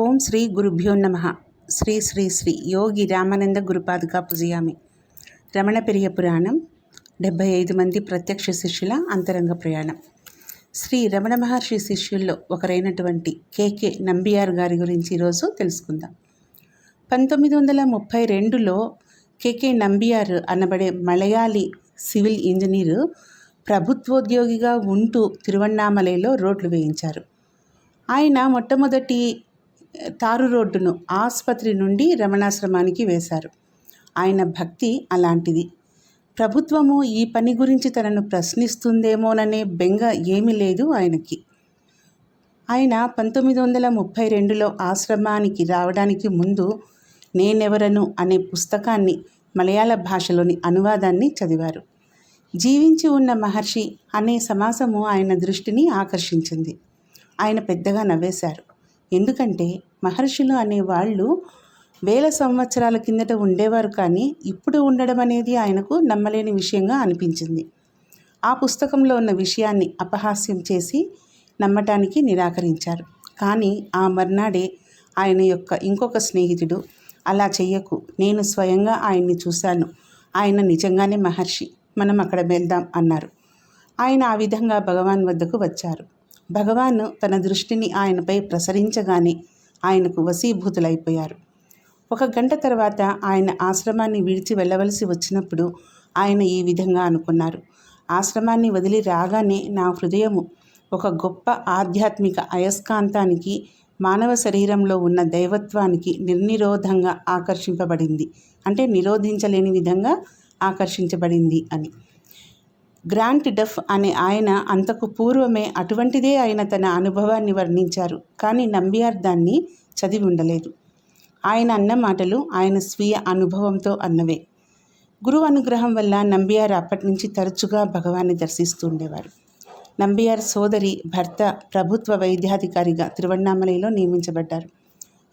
ఓం శ్రీ గురుభ్యో నమ. శ్రీ శ్రీ శ్రీ యోగి రామానంద గురుపాదుగా పుజయామి. రమణ పెరియ పురాణం డెబ్భై ఐదు మంది ప్రత్యక్ష శిష్యుల అంతరంగ ప్రయాణం. శ్రీ రమణ మహర్షి శిష్యుల్లో ఒకరైనటువంటి కేకే నంబియార్ గారి గురించి ఈరోజు తెలుసుకుందాం. పంతొమ్మిది వందల ముప్పై రెండులో కేకే నంబియార్ అనబడే మలయాళీ సివిల్ ఇంజనీరు ప్రభుత్వోద్యోగిగా ఉంటూ తిరువண்ணామలైలో రోడ్లు వేయించారు. ఆయన మొట్టమొదటి తారు రోడ్డును ఆసుపత్రి నుండి రమణాశ్రమానికి వేశారు. ఆయన భక్తి అలాంటిది. ప్రభుత్వము ఈ పని గురించి తనను ప్రశ్నిస్తుందేమోననే బెంగ ఏమీ లేదు ఆయనకి. ఆయన పంతొమ్మిది వందల ముప్పై రెండులో ఆశ్రమానికి రావడానికి ముందు నేనెవరను అనే పుస్తకాన్ని మలయాళ భాషలోని అనువాదాన్ని చదివారు. జీవించి ఉన్న మహర్షి అనే సమాసము ఆయన దృష్టిని ఆకర్షించింది. ఆయన పెద్దగా నవ్వేశారు. ఎందుకంటే మహర్షులు అనేవాళ్ళు వేల సంవత్సరాల కిందట ఉండేవారు కానీ ఇప్పుడు ఉండడం అనేది ఆయనకు నమ్మలేని విషయంగా అనిపించింది. ఆ పుస్తకంలో ఉన్న విషయాన్ని అపహాస్యం చేసి నమ్మటానికి నిరాకరించారు. కానీ ఆ మర్నాడే ఆయన యొక్క ఇంకొక స్నేహితుడు అలా చెయ్యకు నేను స్వయంగా ఆయన్ని చూశాను. ఆయన నిజంగానే మహర్షి. మనం అక్కడ వెళ్దాం అన్నారు. ఆయన ఆ విధంగా భగవాన్ వద్దకు వచ్చారు. భగవాన్ తన దృష్టిని ఆయనపై ప్రసరించగానే ఆయనకు వశీభూతులైపోయారు. ఒక గంట తర్వాత ఆయన ఆశ్రమాన్ని విడిచి వెళ్ళవలసి వచ్చినప్పుడు ఆయన ఈ విధంగా అనుకున్నారు. ఆశ్రమాన్ని వదిలి రాగానే నా హృదయము ఒక గొప్ప ఆధ్యాత్మిక అయస్కాంతానికి మానవ శరీరంలో ఉన్న దైవత్వానికి నిర్నిరోధంగా ఆకర్షింపబడింది. అంటే నిరోధించలేని విధంగా ఆకర్షించబడింది అని. గ్రాంట్ డఫ్ అనే ఆయన అంతకు పూర్వమే అటువంటిదే ఆయన తన అనుభవాన్ని వర్ణించారు కానీ నంబియార్ దాన్ని చదివి ఉండలేదు. ఆయన అన్న మాటలు ఆయన స్వీయ అనుభవంతో అన్నవే. గురువు అనుగ్రహం వల్ల నంబియార్ అప్పటి నుంచి తరచుగా భగవాన్ని దర్శిస్తూ ఉండేవారు. నంబియార్ సోదరి భర్త ప్రభుత్వ వైద్యాధికారిగా తిరువణామలయలో నియమించబడ్డారు.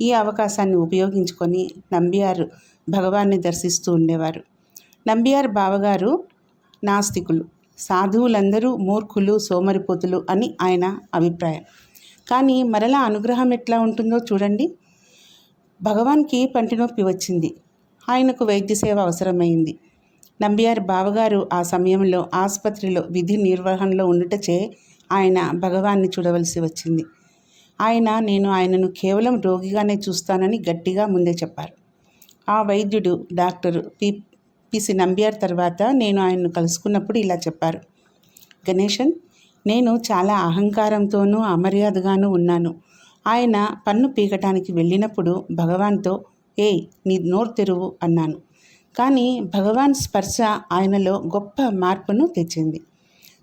ఈ అవకాశాన్ని ఉపయోగించుకొని నంబియారు భగవాన్ని దర్శిస్తూ ఉండేవారు. నంబియార్ బావగారు నాస్తికులు. సాధువులందరూ మూర్ఖులు సోమరిపోతులు అని ఆయన అభిప్రాయం. కానీ మరలా అనుగ్రహం ఎట్లా ఉంటుందో చూడండి. భగవాన్కి పంటి నొప్పి వచ్చింది. ఆయనకు వైద్య సేవ అవసరమైంది. నంబియార్ బావగారు ఆ సమయంలో ఆసుపత్రిలో విధి నిర్వహణలో ఉండుటచే ఆయన భగవాన్ని చూడవలసి వచ్చింది. ఆయన నేను ఆయనను కేవలం రోగిగానే చూస్తానని గట్టిగా ముందే చెప్పారు. ఆ వైద్యుడు డాక్టర్ పి. పిసి నంబియార్ తర్వాత నేను ఆయన్ను కలుసుకున్నప్పుడు ఇలా చెప్పారు. గణేశన్ నేను చాలా అహంకారంతోనూ అమర్యాదగానూ ఉన్నాను. ఆయన పన్ను పీకటానికి వెళ్ళినప్పుడు భగవాన్తో ఏయ్ నీ నోరు తెరువు అన్నాను. కానీ భగవాన్ స్పర్శ ఆయనలో గొప్ప మార్పును తెచ్చింది.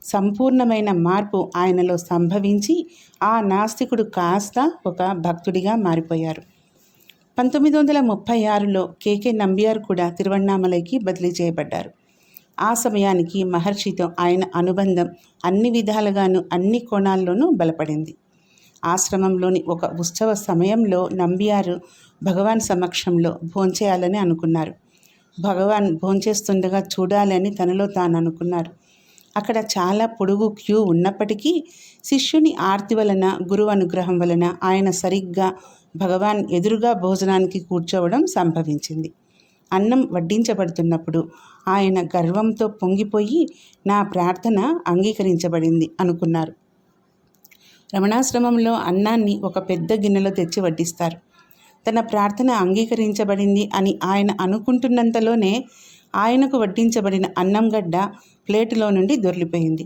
సంపూర్ణమైన మార్పు ఆయనలో సంభవించి ఆ నాస్తికుడు కాస్త ఒక భక్తుడిగా మారిపోయారు. పంతొమ్మిది వందల ముప్పై ఆరులో కేకే నంబియార్ కూడా తిరువణామలైకి బదిలీ చేయబడ్డారు. ఆ సమయానికి మహర్షితో ఆయన అనుబంధం అన్ని విధాలుగాను అన్ని కోణాల్లోనూ బలపడింది. ఆశ్రమంలోని ఒక ఉత్సవ సమయంలో నంబియారు భగవాన్ సమక్షంలో భోంచేయాలని అనుకున్నారు. భగవాన్ భోంచేస్తుండగా చూడాలని తనలో తాను అనుకున్నారు అక్కడ చాలా పొడుగు క్యూ ఉన్నప్పటికీ శిష్యుని ఆర్తి వలన గురువు అనుగ్రహం వలన ఆయన సరిగ్గా భగవాన్ ఎదురుగా భోజనానికి కూర్చోవడం సంభవించింది. అన్నం వడ్డించబడుతున్నప్పుడు ఆయన గర్వంతో పొంగిపోయి నా ప్రార్థన అంగీకరించబడింది అనుకున్నారు. రమణాశ్రమంలో అన్నాన్ని ఒక పెద్ద గిన్నెలో తెచ్చి వడ్డిస్తారు. తన ప్రార్థన అంగీకరించబడింది అని ఆయన అనుకుంటున్నంతలోనే ఆయనకు వడ్డించబడిన అన్నం గడ్డ ప్లేటులో నుండి దొర్లిపోయింది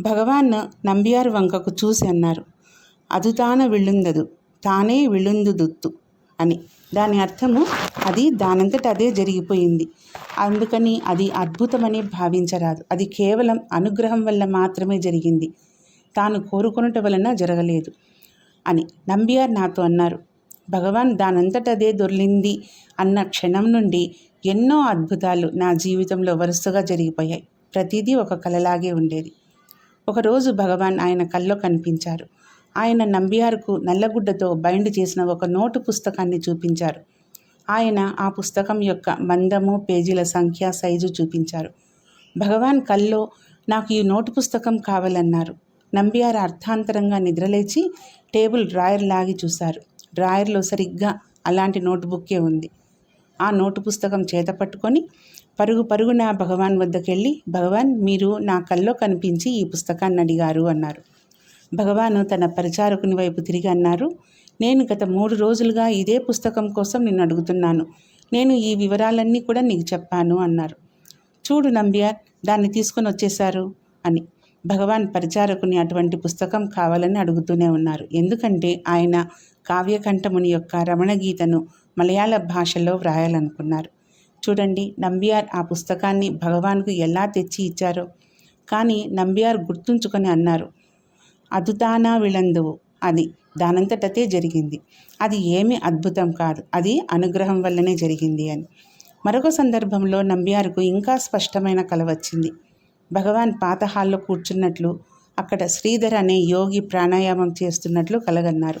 భగవాన్ నంబియారు వంకకు చూసి అన్నారు అదుతాన విళ్ళుందదు తానే విళ్ళుందుదుత్తు అని. దాని అర్థము అది దానంతట అదే జరిగిపోయింది. అందుకని అది అద్భుతమని భావించరాదు. అది కేవలం అనుగ్రహం వల్ల మాత్రమే జరిగింది. తాను కోరుకొనుట వలన జరగలేదు అని నంబియార్ నాతో అన్నారు. భగవాన్ దానంతట అదే దొర్లింది అన్న క్షణం నుండి ఎన్నో అద్భుతాలు నా జీవితంలో వరుసగా జరిగిపోయాయి. ప్రతిదీ ఒక కలలాగే ఉండేది. ఒకరోజు భగవాన్ ఆయన కల్లో కనిపించారు. ఆయన నంబియార్కు నల్లగుడ్డతో బైండ్ చేసిన ఒక నోటు పుస్తకాన్ని చూపించారు. ఆయన ఆ పుస్తకం యొక్క మందము పేజీల సంఖ్య సైజు చూపించారు. భగవాన్ కల్లో నాకు ఈ నోటు పుస్తకం కావాలన్నారు. నంబియార్ అర్థాంతరంగా నిద్రలేచి టేబుల్ డ్రాయర్ లాగి చూశారు. డ్రాయర్లో సరిగ్గా అలాంటి నోటుబుక్కే ఉంది. ఆ నోటు పుస్తకం చేత పట్టుకొని పరుగు పరుగున భగవాన్ వద్దకెళ్ళి భగవాన్ మీరు నా కల్లో కనిపించి ఈ పుస్తకాన్ని అడిగారు అన్నారు. భగవాను తన పరిచారకుని వైపు తిరిగి అన్నారు నేను గత మూడు రోజులుగా ఇదే పుస్తకం కోసం నిన్ను అడుగుతున్నాను. నేను ఈ వివరాలన్నీ కూడా నీకు చెప్పాను అన్నారు. చూడు నంబియార్ దాన్ని తీసుకొని వచ్చేశారు అని. భగవాన్ పరిచారకుని అటువంటి పుస్తకం కావాలని అడుగుతూనే ఉన్నారు. ఎందుకంటే ఆయన కావ్యకంఠముని యొక్క రమణ గీతను మలయాళ భాషలో వ్రాయాలనుకున్నారు. చూడండి నంబియార్ ఆ పుస్తకాన్ని భగవాన్కు ఎలా తెచ్చి ఇచ్చారో. కానీ నంబియార్ గుర్తుంచుకొని అన్నారు అదుతానా విళందువు అది దానంతటతే జరిగింది. అది ఏమి అద్భుతం కాదు. అది అనుగ్రహం వల్లనే జరిగింది అని. మరొక సందర్భంలో నంబియారుకు ఇంకా స్పష్టమైన కల వచ్చింది. భగవాన్ పాత హాల్లో కూర్చున్నట్లు అక్కడ శ్రీధర్ అనే యోగి ప్రాణాయామం చేస్తున్నట్లు కలగన్నారు.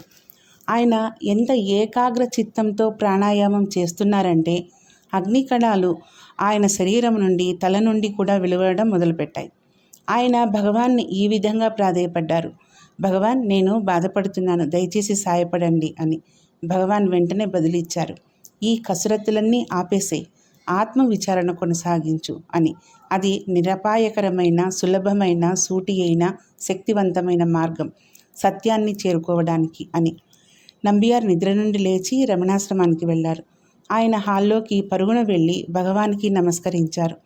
ఆయన ఎంత ఏకాగ్ర చిత్తంతో ప్రాణాయామం చేస్తున్నారంటే అగ్నికణాలు ఆయన శరీరం నుండి తల నుండి కూడా వెలువడడం మొదలుపెట్టాయి. ఆయన భగవాన్ని ఈ విధంగా ప్రాధేయపడ్డారు. భగవాన్ నేను బాధపడుతున్నాను. దయచేసి సాయపడండి అని భగవాన్ వెంటనే బదిలిచ్చారు. ఈ కసరత్తులన్నీ ఆపేసేయి ఆత్మ విచారణ కొనసాగించు అని. అది నిరపాయకరమైన సులభమైన సూటి అయిన శక్తివంతమైన మార్గం సత్యాన్ని చేరుకోవడానికి అని. నంబియార్ నిద్ర నుండి లేచి రమణాశ్రమానికి వెళ్ళారు. ఆయన హాల్లోకి పరుగున వెళ్ళి భగవానికి నమస్కరించారు.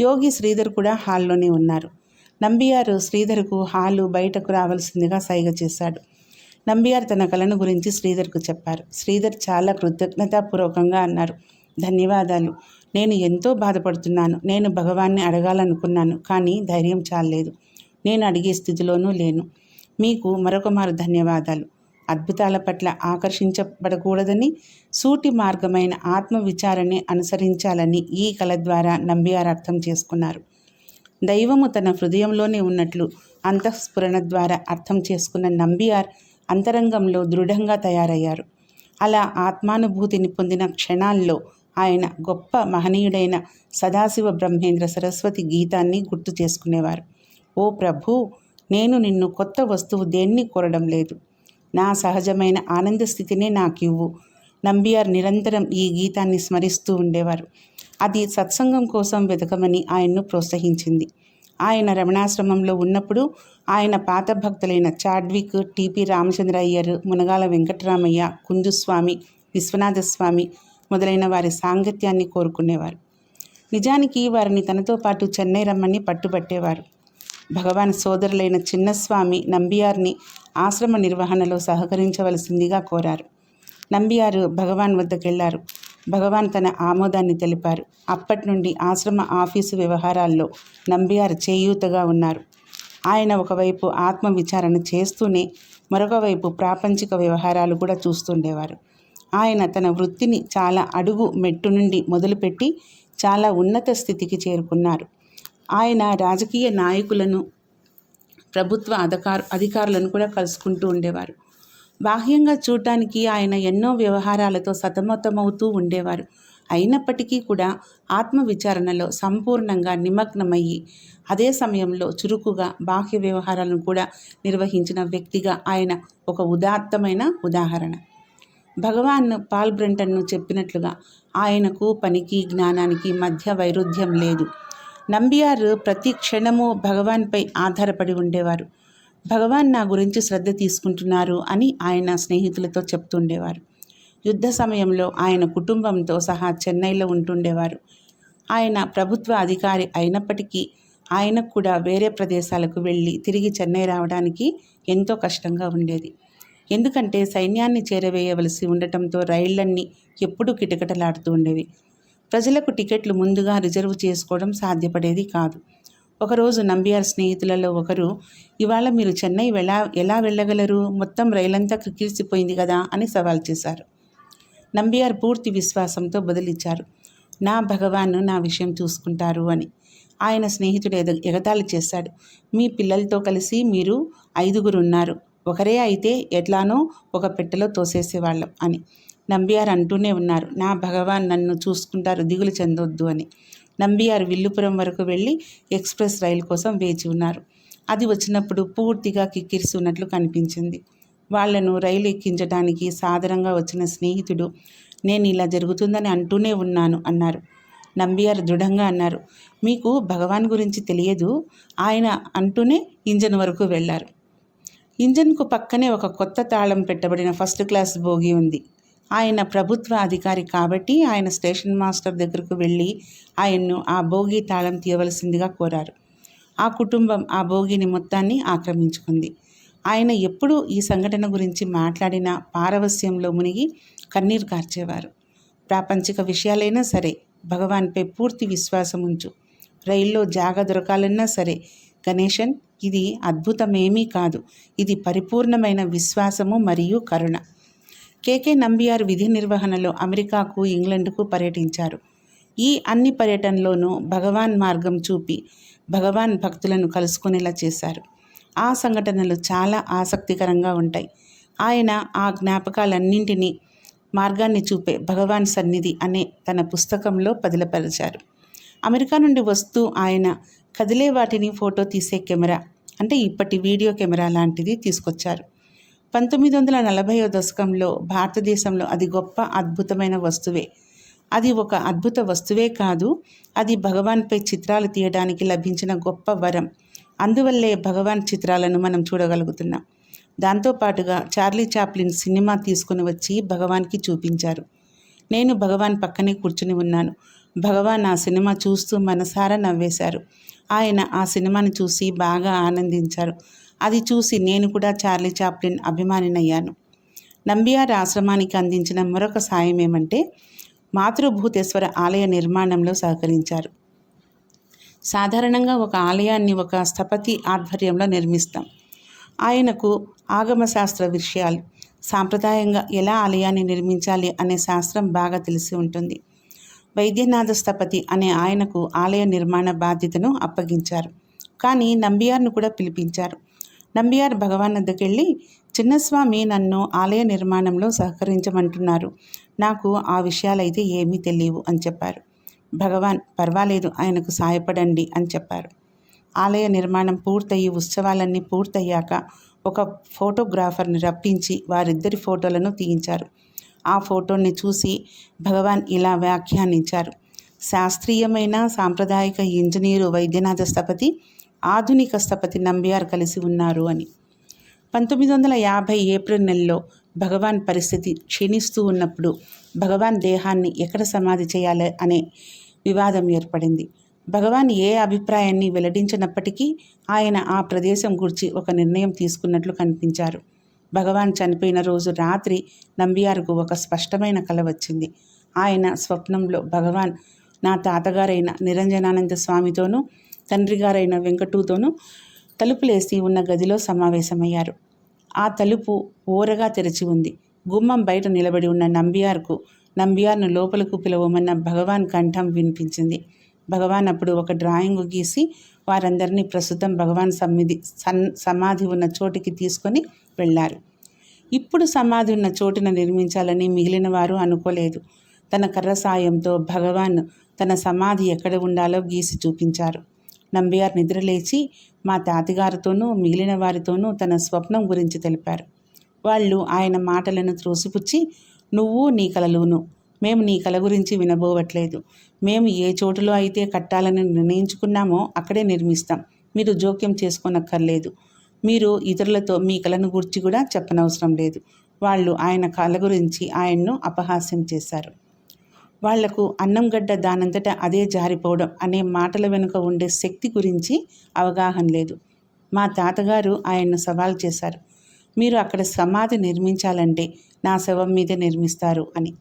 యోగి శ్రీధర్ కూడా హాల్లోనే ఉన్నారు. నంబియారు శ్రీధర్కు హాలు బయటకు రావాల్సిందిగా సైగ చేశాడు. నంబియార్ తన కళను గురించి శ్రీధర్కు చెప్పారు. శ్రీధర్ చాలా కృతజ్ఞతాపూర్వకంగా అన్నారు. ధన్యవాదాలు. నేను ఎంతో బాధపడుతున్నాను. నేను భగవాన్ని అడగాలనుకున్నాను కానీ ధైర్యం చాలలేదు. నేను అడిగే స్థితిలోనూ లేను. మీకు మరొక మారు ధన్యవాదాలు. అద్భుతాల పట్ల ఆకర్షించబడకూడదని సూటి మార్గమైన ఆత్మవిచారణని అనుసరించాలని ఈ కళ ద్వారా నంబియార్ అర్థం చేసుకున్నారు. దైవము తన హృదయంలోనే ఉన్నట్లు అంతఃస్ఫురణ ద్వారా అర్థం చేసుకున్న నంబియార్ అంతరంగంలో దృఢంగా తయారయ్యారు. అలా ఆత్మానుభూతిని పొందిన క్షణాల్లో ఆయన గొప్ప మహనీయుడైన సదాశివ బ్రహ్మేంద్ర సరస్వతి గీతాన్ని గుర్తు చేసుకునేవారు. ఓ ప్రభు నేను నిన్ను కొత్త వస్తువు దేన్ని కోరడం లేదు. నా సహజమైన ఆనంద స్థితినే నాకివ్వు నంబియార్ నిరంతరం ఈ గీతాన్ని స్మరిస్తూ ఉండేవారు. అది సత్సంగం కోసం వెతకమని ఆయన్ను ప్రోత్సహించింది. ఆయన రమణాశ్రమంలో ఉన్నప్పుడు ఆయన పాత భక్తులైన Chadwick T P Ramachandra Iyer Munagala Venkataramayya Kunduswami Viswanathaswami మొదలైన వారి సాంగత్యాన్ని కోరుకునేవారు. నిజానికి వారిని తనతో పాటు చెన్నై రమ్మని పట్టుబట్టేవారు. భగవాన్ సోదరులైన చిన్నస్వామి నంబియార్ని ఆశ్రమ నిర్వహణలో సహకరించవలసిందిగా కోరారు. నంబియారు భగవాన్ వద్దకెళ్ళారు. భగవాన్ తన ఆమోదాన్ని తెలిపారు. అప్పటి నుండి ఆశ్రమ ఆఫీసు వ్యవహారాల్లో నంబియార్ చేయూతగా ఉన్నారు. ఆయన ఒకవైపు ఆత్మ విచారణ చేస్తూనే మరొక వైపు ప్రాపంచిక వ్యవహారాలు కూడా చూస్తుండేవారు. ఆయన తన వృత్తిని చాలా అడుగు మెట్టు నుండి మొదలుపెట్టి చాలా ఉన్నత స్థితికి చేరుకున్నారు. ఆయన రాజకీయ నాయకులను ప్రభుత్వ అధికార అధికారులను కూడా కలుసుకుంటూ ఉండేవారు. బాహ్యంగా చూడటానికి ఆయన ఎన్నో వ్యవహారాలతో సతమతమవుతూ ఉండేవారు. అయినప్పటికీ కూడా ఆత్మ విచారణలో సంపూర్ణంగా నిమగ్నమయ్యి అదే సమయంలో చురుకుగా బాహ్య వ్యవహారాలను కూడా నిర్వహించిన వ్యక్తిగా ఆయన ఒక ఉదాత్తమైన ఉదాహరణ. భగవాన్ పాల్ బ్రంటన్ను చెప్పినట్లుగా ఆయనకు పనికి జ్ఞానానికి మధ్య వైరుధ్యం లేదు. నంబియార్ ప్రతి క్షణము భగవాన్పై ఆధారపడి ఉండేవారు. భగవాన్ నా గురించి శ్రద్ధ తీసుకుంటున్నారు అని ఆయన స్నేహితులతో చెప్తుండేవారు. యుద్ధ సమయంలో ఆయన కుటుంబంతో సహా చెన్నైలో ఉంటుండేవారు. ఆయన ప్రభుత్వ అధికారి అయినప్పటికీ ఆయనకు కూడా వేరే ప్రదేశాలకు వెళ్ళి తిరిగి చెన్నై రావడానికి ఎంతో కష్టంగా ఉండేది. ఎందుకంటే సైన్యాన్ని చేరవేయవలసి ఉండటంతో రైళ్ళన్నీ ఎప్పుడూ కిటకిటలాడుతూ ఉండేవి. ప్రజలకు టికెట్లు ముందుగా రిజర్వ్ చేసుకోవడం సాధ్యపడేది కాదు. ఒకరోజు నంబియార్ స్నేహితులలో ఒకరు ఇవాళ మీరు చెన్నై వెళ్ళా ఎలా వెళ్ళగలరు? మొత్తం రైలంతా క్రికిల్సిపోయింది కదా? అని సవాల్ చేశారు. నంబియార్ పూర్తి విశ్వాసంతో బదులిచ్చారు. నా భగవాను నా విషయం చూసుకుంటారు అని. ఆయన స్నేహితుడు ఎద ఎగతాళి చేశాడు. మీ పిల్లలతో కలిసి మీరు ఐదుగురు ఉన్నారు ఒకరే అయితే ఎట్లానో ఒక పెట్టెలో తోసేసేవాళ్ళం అని. నంబియార్ అంటూనే ఉన్నారు. నా భగవాన్ నన్ను చూసుకుంటారు దిగులు చెందొద్దు అని. నంబియారు విల్లుపురం వరకు వెళ్ళి ఎక్స్ప్రెస్ రైలు కోసం వేచి ఉన్నారు. అది వచ్చినప్పుడు పూర్తిగా కిక్కిరిస్తున్నట్లు కనిపించింది. వాళ్ళను రైలు ఎక్కించడానికి సాదరంగా వచ్చిన స్నేహితుడు నేను ఇలా జరుగుతుందని అంటూనే ఉన్నాను అన్నారు. నంబియారు దృఢంగా అన్నారు మీకు భగవాన్ గురించి తెలియదు ఆయన అంటూనే ఇంజన్ వరకు వెళ్ళారు ఇంజన్కు పక్కనే ఒక కొత్త తాళం పెట్టబడిన ఫస్ట్ క్లాస్ బోగి ఉంది. ఆయన ప్రభుత్వ అధికారి కాబట్టి ఆయన స్టేషన్ మాస్టర్ దగ్గరకు వెళ్ళి ఆయన్ను ఆ భోగి తాళం తీయవలసిందిగా కోరారు. ఆ కుటుంబం ఆ భోగిని మొత్తాన్ని ఆక్రమించుకుంది. ఆయన ఎప్పుడూ ఈ సంఘటన గురించి మాట్లాడిన పారవస్యంలో మునిగి కన్నీరు కార్చేవారు. ప్రాపంచిక విషయాలైనా సరే భగవాన్పై పూర్తి విశ్వాసం ఉంచు. రైల్లో జాగ దొరకాలన్నా సరే గణేశన్ ఇది అద్భుతమేమీ కాదు. ఇది పరిపూర్ణమైన విశ్వాసము మరియు కరుణ. కేకే నంబియార్ విధి నిర్వహణలో అమెరికాకు ఇంగ్లండ్కు పర్యటించారు. ఈ అన్ని పర్యటనలోనూ భగవాన్ మార్గం చూపి భగవాన్ భక్తులను కలుసుకునేలా చేశారు. ఆ సంఘటనలు చాలా ఆసక్తికరంగా ఉంటాయి. ఆయన ఆ జ్ఞాపకాలన్నింటినీ మార్గాన్ని చూపే భగవాన్ సన్నిధి అనే తన పుస్తకంలో పదిలపరిచారు. అమెరికా నుండి వస్తూ ఆయన కదిలే వాటిని ఫోటో తీసే కెమెరా అంటే ఇప్పటి వీడియో కెమెరా లాంటిది తీసుకొచ్చారు. పంతొమ్మిది వందల నలభైవ దశకంలో భారతదేశంలో అది గొప్ప అద్భుతమైన వస్తువే. అది ఒక అద్భుత వస్తువే కాదు అది భగవాన్పై చిత్రాలు తీయడానికి లభించిన గొప్ప వరం. అందువల్లే భగవాన్ చిత్రాలను మనం చూడగలుగుతున్నాం. దాంతోపాటుగా చార్లీ చాప్లిన్ సినిమా తీసుకుని వచ్చి భగవాన్కి చూపించారు. నేను భగవాన్ పక్కనే కూర్చుని ఉన్నాను. భగవాన్ ఆ సినిమా చూస్తూ మనసారా నవ్వేశారు. ఆయన ఆ సినిమాని చూసి బాగా ఆనందించారు. అది చూసి నేను కూడా చార్లీ చాప్లిన్ అభిమానినయ్యాను. నంబియార్ ఆశ్రమానికి అందించిన మరొక సాయం ఏమంటే మాతృభూతేశ్వర ఆలయ నిర్మాణంలో సహకరించారు. సాధారణంగా ఒక ఆలయాన్ని ఒక స్థపతి ఆధ్వర్యంలో నిర్మిస్తాం. ఆయనకు ఆగమశాస్త్ర విషయాలు సాంప్రదాయంగా ఎలా ఆలయాన్ని నిర్మించాలి అనే శాస్త్రం బాగా తెలిసి ఉంటుంది. వైద్యనాథ స్థపతి అనే ఆయనకు ఆలయ నిర్మాణ బాధ్యతను అప్పగించారు. కానీ నంబియార్ను కూడా పిలిపించారు. నంబియార్ భగవాన్ వద్దకెళ్ళి చిన్నస్వామి నన్ను ఆలయ నిర్మాణంలో సహకరించమంటున్నారు. నాకు ఆ విషయాలైతే ఏమీ తెలియవు అని చెప్పారు. భగవాన్ పర్వాలేదు ఆయనకు సాయపడండి అని చెప్పారు. ఆలయ నిర్మాణం పూర్తయి ఉత్సవాలన్నీ పూర్తయ్యాక ఒక ఫోటోగ్రాఫర్ని రప్పించి వారిద్దరి ఫోటోలను తీయించారు. ఆ ఫోటోని చూసి భగవాన్ ఇలా వ్యాఖ్యానించారు. శాస్త్రీయమైన సాంప్రదాయిక ఇంజనీరు వైద్యనాథ స్థపతి ఆధునిక స్థపతి నంబియార్ కలిసి ఉన్నారు అని. పంతొమ్మిది వందల యాభై ఏప్రిల్ నెలలో భగవాన్ పరిస్థితి క్షీణిస్తూ ఉన్నప్పుడు భగవాన్ దేహాన్ని ఎక్కడ సమాధి చేయాలి అనే వివాదం ఏర్పడింది. భగవాన్ ఏ అభిప్రాయాన్ని వెల్లడించినప్పటికీ ఆయన ఆ ప్రదేశం గురించి ఒక నిర్ణయం తీసుకున్నట్లు కనిపించారు. భగవాన్ చనిపోయిన రోజు రాత్రి నంబియార్కు ఒక స్పష్టమైన కల వచ్చింది. ఆయన స్వప్నంలో భగవాన్ నా తాతగారైన నిరంజనానంద స్వామితోనూ తండ్రి గారైన వెంకటూతోనూ తలుపులేసి ఉన్న గదిలో సమావేశమయ్యారు. ఆ తలుపు ఓరగా తెరిచి ఉంది. గుమ్మం బయట నిలబడి ఉన్న నంబియార్కు నంబియార్ను లోపలకు పిలవమన్న భగవాన్ కంఠం వినిపించింది. భగవాన్ అప్పుడు ఒక డ్రాయింగ్ గీసి వారందరినీ ప్రస్తుతం భగవాన్ సమ్మిది సన్ సమాధి ఉన్న చోటికి తీసుకొని వెళ్ళారు. ఇప్పుడు సమాధి ఉన్న చోటున నిర్మించాలని మిగిలిన వారు అనుకోలేదు. తన కర్ర సాయంతో భగవాన్ తన సమాధి ఎక్కడ ఉండాలో గీసి చూపించారు. నంబియార్ నిద్రలేచి మా తాతగారితోనూ మిగిలిన వారితోనూ తన స్వప్నం గురించి తెలిపారు. వాళ్ళు ఆయన మాటలను త్రోసిపుచ్చి నువ్వు నీ కలలును. మేము నీ కల గురించి వినబోవట్లేదు. మేము ఏ చోటులో అయితే కట్టాలని నిర్ణయించుకున్నామో అక్కడే నిర్మిస్తాం. మీరు జోక్యం చేసుకోనక్కర్లేదు. మీరు ఇతరులతో మీ కలను గురించి కూడా చెప్పనవసరం లేదు. వాళ్ళు ఆయన కళ గురించి ఆయన్ను అపహాస్యం చేశారు. వాళ్ళకు అన్నం గడ్డ దానంతట అదే జారిపోవడం అనే మాటల వెనుక ఉండే శక్తి గురించి అవగాహన లేదు. మా తాతగారు ఆయన్ను సవాల్ చేశారు. మీరు అక్కడ సమాధి నిర్మించాలంటే నా శవం మీద నిర్మిస్తారు అని.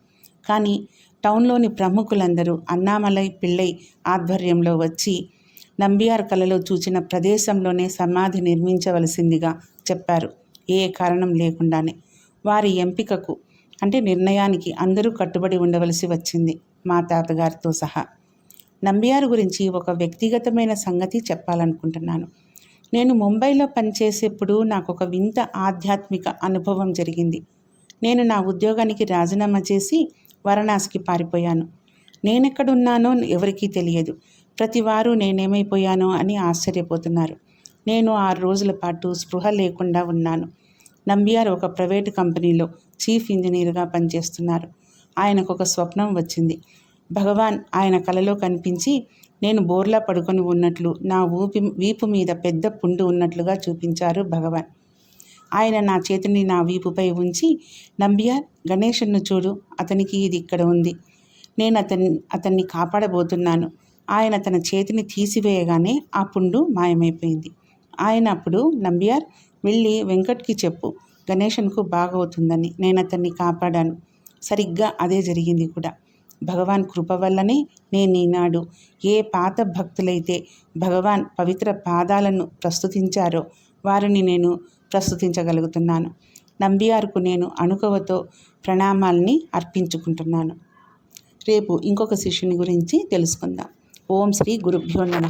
కానీ టౌన్లోని ప్రముఖులందరూ అన్నామలై పిళ్ళై ఆధ్వర్యంలో వచ్చి నంబియార్ కలలో చూచిన ప్రదేశంలోనే సమాధి నిర్మించవలసిందిగా చెప్పారు. ఏ కారణం లేకుండానే. వారి ఎంపికకు అంటే నిర్ణయానికి అందరూ కట్టుబడి ఉండవలసి వచ్చింది మా తాతగారితో సహా. నంబియారు గురించి ఒక వ్యక్తిగతమైన సంగతి చెప్పాలనుకుంటున్నాను. నేను ముంబైలో పనిచేసేప్పుడు నాకు ఒక వింత ఆధ్యాత్మిక అనుభవం జరిగింది. నేను నా ఉద్యోగానికి రాజీనామా చేసి వారణాసికి పారిపోయాను. నేనెక్కడున్నానో ఎవరికీ తెలియదు. ప్రతి వారు నేనేమైపోయానో అని ఆశ్చర్యపోతున్నారు. నేను ఆరు రోజుల పాటు స్పృహ లేకుండా ఉన్నాను. నంబియార్ ఒక ప్రైవేటు కంపెనీలో చీఫ్ ఇంజనీర్గా పనిచేస్తున్నారు. ఆయనకు ఒక స్వప్నం వచ్చింది. భగవాన్ ఆయన కలలో కనిపించి నేను బోర్లా పడుకొని ఉన్నట్లు నా ఊపి వీపు మీద పెద్ద పుండు ఉన్నట్లుగా చూపించారు భగవాన్. ఆయన నా చేతిని నా వీపుపై ఉంచి నంబియార్ గణేశన్ను చూడు అతనికి ఇది ఇక్కడ ఉంది. నేను అతన్ని అతన్ని కాపాడబోతున్నాను. ఆయన తన చేతిని తీసివేయగానే ఆ పుండు మాయమైపోయింది. ఆయన అప్పుడు నంబియార్ వెళ్ళి వెంకట్కి చెప్పు. గణేషన్కు బాగవుతుందని నేను అతన్ని కాపాడాను. సరిగ్గా అదే జరిగింది కూడా. భగవాన్ కృప వల్లనే నేను ఈనాడు ఏ పాత భక్తులైతే భగవాన్ పవిత్ర పాదాలను ప్రస్తుతించారో వారిని నేను ప్రస్తుతించగలుగుతున్నాను. నంబియార్కు నేను అణుకవతో ప్రణామాల్ని అర్పించుకుంటున్నాను. రేపు ఇంకొక శిష్యుని గురించి తెలుసుకుందాం. ఓం శ్రీ గురుభ్యో నమ.